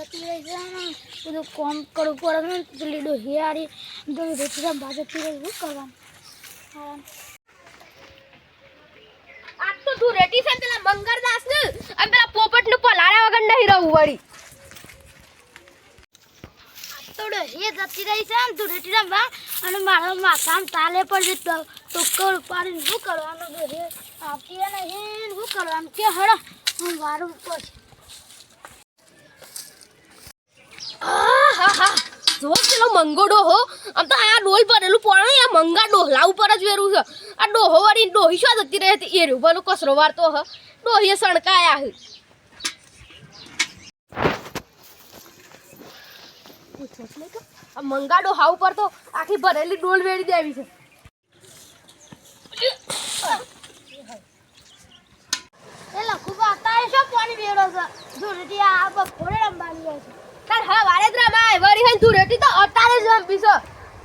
જતી રહી છે બધું કોમ કરવું પડે ને પેલી ડોહી હારી રોટી રેતી બહાર જતી રહી શું કરવાનું. આજ તો તું રેટી છે પેલા મંગરદાસ ને? અને પેલા પોપટનું પલાળ્યા વગર નહીં રહું વળી. તો ડોહી જતી રહી છે ને તું રેતી રમવા અને મારા માથામાં તાલે પડશે તો ટોક્કર ઉપાડીને શું કરવાનું? ડોહી આપીએ નહીં શું કરવાનું? કે હળો હું વારું પડશે જો પેલો મંગો ડોહો આમ તો આ ડોલ ભરેલું પણ આ મંગા ડોહલા ઉપર જ વેરું છે. આ ડોહો વાળી ડોહી શું જતી રહે એ રહ્યું પેલું કસરો વારતો હ. ડોહીએ સણકાયા હે. આ મંગા ડોહા ઉપર તો આખી ભરેલી ડોલ વેડી દેવી છે. એ લખુબા તારે શું પાણી વેડો છે? જો આ બપોરે રમવાની છે. તાર હા વારે જ રમાય વળી હે તું રેટી તો અતારે જ રમવી છે.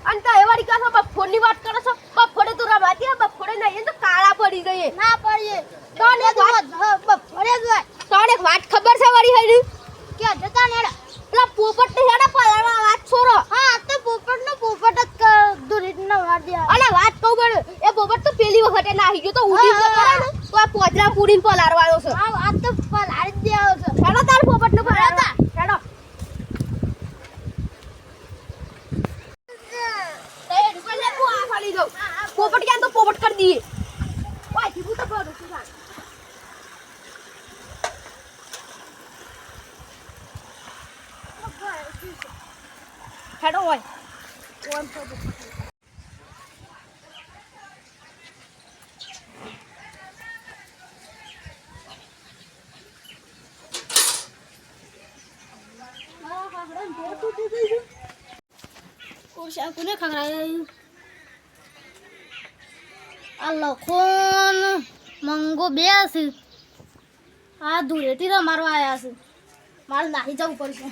અને તો એ કાસો કહો બફોરની વાત કરો છો? બફોરે તું રમાતી હે બફોરે નહીં તો કાળા પડી ગઈ ના પડીએ. તો ને વાત બપોરે જ હોય. તને એક વાત ખબર છે વળી હેડી કે જતા ને પેલા પોપટ ને હેડા પલાવા વાત છોરો હા આ તો પોપટ નો પોપટ જ ક- ના નો વાર દે વાત કહું બળ એ પોપટ તો પેલી વખતે નાહી ગયો તો ઉડી ગયો હા, ને? તો આ પોચરા પૂરીને પલાળવાનો છે. આ આ તો પલાર જ દેવો છે. હેડો તાર પોપટ ને પલાળવા હેડો તે પેલે હું આ ફાડી દઉં પોપટ ક્યાં તો પોપટ કરી દઈએ ઓય જીવું તો ભરું છું તાર. કોને ખવડાવ્યું? આ લખોન મંગો બે હશે. આ ધૂળેટી રમારવા આવ્યા છે મારે નાહી જવું પડશે.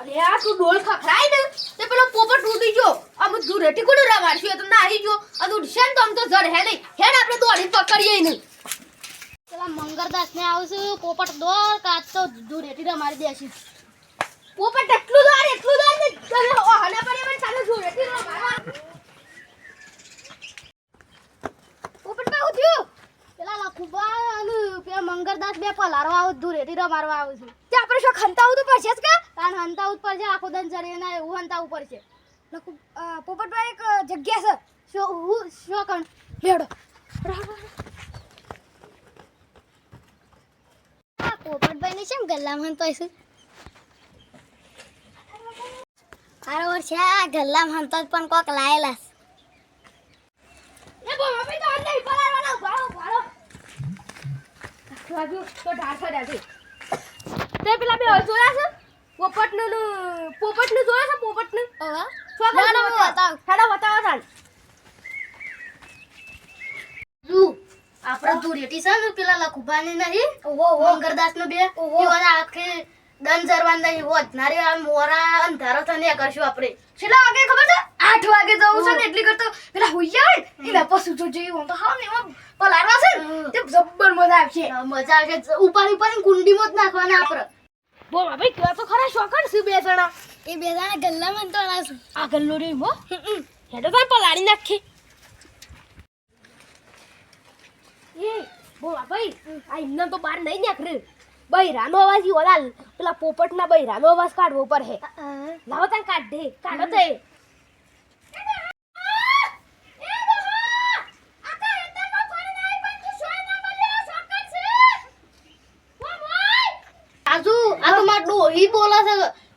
અરે આ તું ડોલ ખખડાય ને તે પેલો પોપટ તૂટી ગયો. આ બધું રેટી કોને રવાડશું એ તો નાહી ગયો. આ ઉડશે ને તો આમ તો જડ હે નહીં. હેડ આપણે દોડીને પકડીએ નહીં. પેલા મંગળદાસ ને આવશે પોપટ દોડ કાચ તો ધૂળેટી રમારી દેશે. પોપટ એટલું દોડ ને તમે ઓહને પડે મને ચાલે જો રેટી રવાડવા પોપટમાં ઉઠ્યું પેલા લખુબા અને પેલા મંગળદાસ આવું આવું ધૂળેટી રમારવા આવું છું. તે આપણે શું ખંતા આવું તો પડશે જ કા? તાન હંતા ઉપર છે આખો દન ચડી ના એવું હંતા ઉપર છે લખુ એક જગ્યા છે. શો, હું, શો કણ? લેડો પોપટભાઈ ને કેમ ગલ્લામાં હંતો છે, આ ગલ્લામાં હંતો પણ કોક લાયેલા છે. તો પેલા બે જોયા છે? પોપટનું પોપટનું જોયા છે પોપટનું હવે છોકરા ના, બતાવ. બતાવ. હેડો બતાવો તાન જુ આપણે ધૂળેટી છે ને પેલા લખુભાની નહીં? ઓહો મંગરદાસ નો બે. ઓહો. આખી દન જરવાન નહીં વધનારી આ મોરા અંધારો થને કરશું આપણે. છેલ્લા વાગે ખબર છે? આઠ વાગે જવું છે ને એટલી કરતો પેલા હોઈયા હોય ને એના પશુ જો જેવી હું તો હાવ ને એમાં પલાળવા છે ને તે જબ્બર મજા આવશે. મજા આવશે. ઉપર ઉપર કુંડીમાં જ નાખવાના આપણે બોલ ભાઈ તું તો ખરા શોખણ છે બે જણા? એ બે જણા ગલ્લામાં તો છે. આ ગલ્લો રે મો હેડો તાર પલાળી નાખી એ બોલ ભાઈ આ એમને તો બહાર નહીં નીકળે. બૈરાનો અવાજ ઓલા પેલા પોપટના બૈરાનો અવાજ કાઢવો પડે. લાવો તાર કાઢ દે કાઢો તે આજુ આ તો માર ડોહી બોલે છે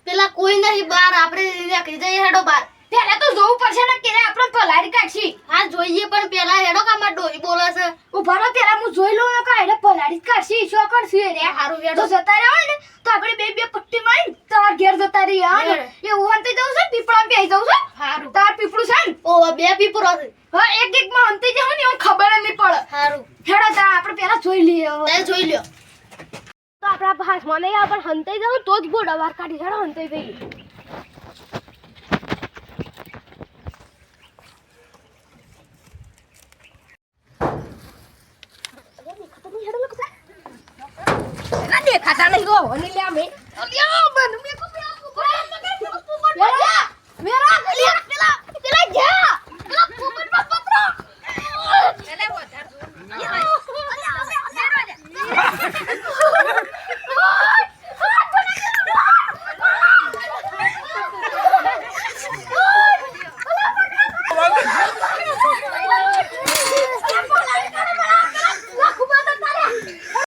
પેલા કોઈ નહીં બાર આપણે નીકળી જઈએ હેડો બાર. પહેલા તો જોવું પડશે ને કે આપણે પલારી કાઢશી. હા જોઈએ પણ પેલા હેડો કા માર ડોહી બોલે છે. ઊભા રહો પેલા હું જોઈ લઉં ને કાંઈ પલાળી જ કાઢી શું કરશું રે હારું હેડો. જતા રહ્યો હોય ને તો આપણે બે બે પટ્ટી મારી તાર ઘેર જતા રહીએ હા એ અંતે જવું છે પીપળા બે જવું છે? હારું. તાર પીપળું છે ને? ઓ બે પીપળો છે. હા એક એક માં અંતે જાઉં ને એવું ખબર નહીં પડે. હારું. હેડો તા આપણે પેલા જોઈ લઈએ જોઈ લ્યો. તો આપણા ભાષમાં મને યાર પણ હંતાઈ જાવ તો જ બોડ અવાર કાઢી જાડો હંતાઈ જઈ. દેખાતા નહીં ગો અને લે અમે. મેં કો પેલા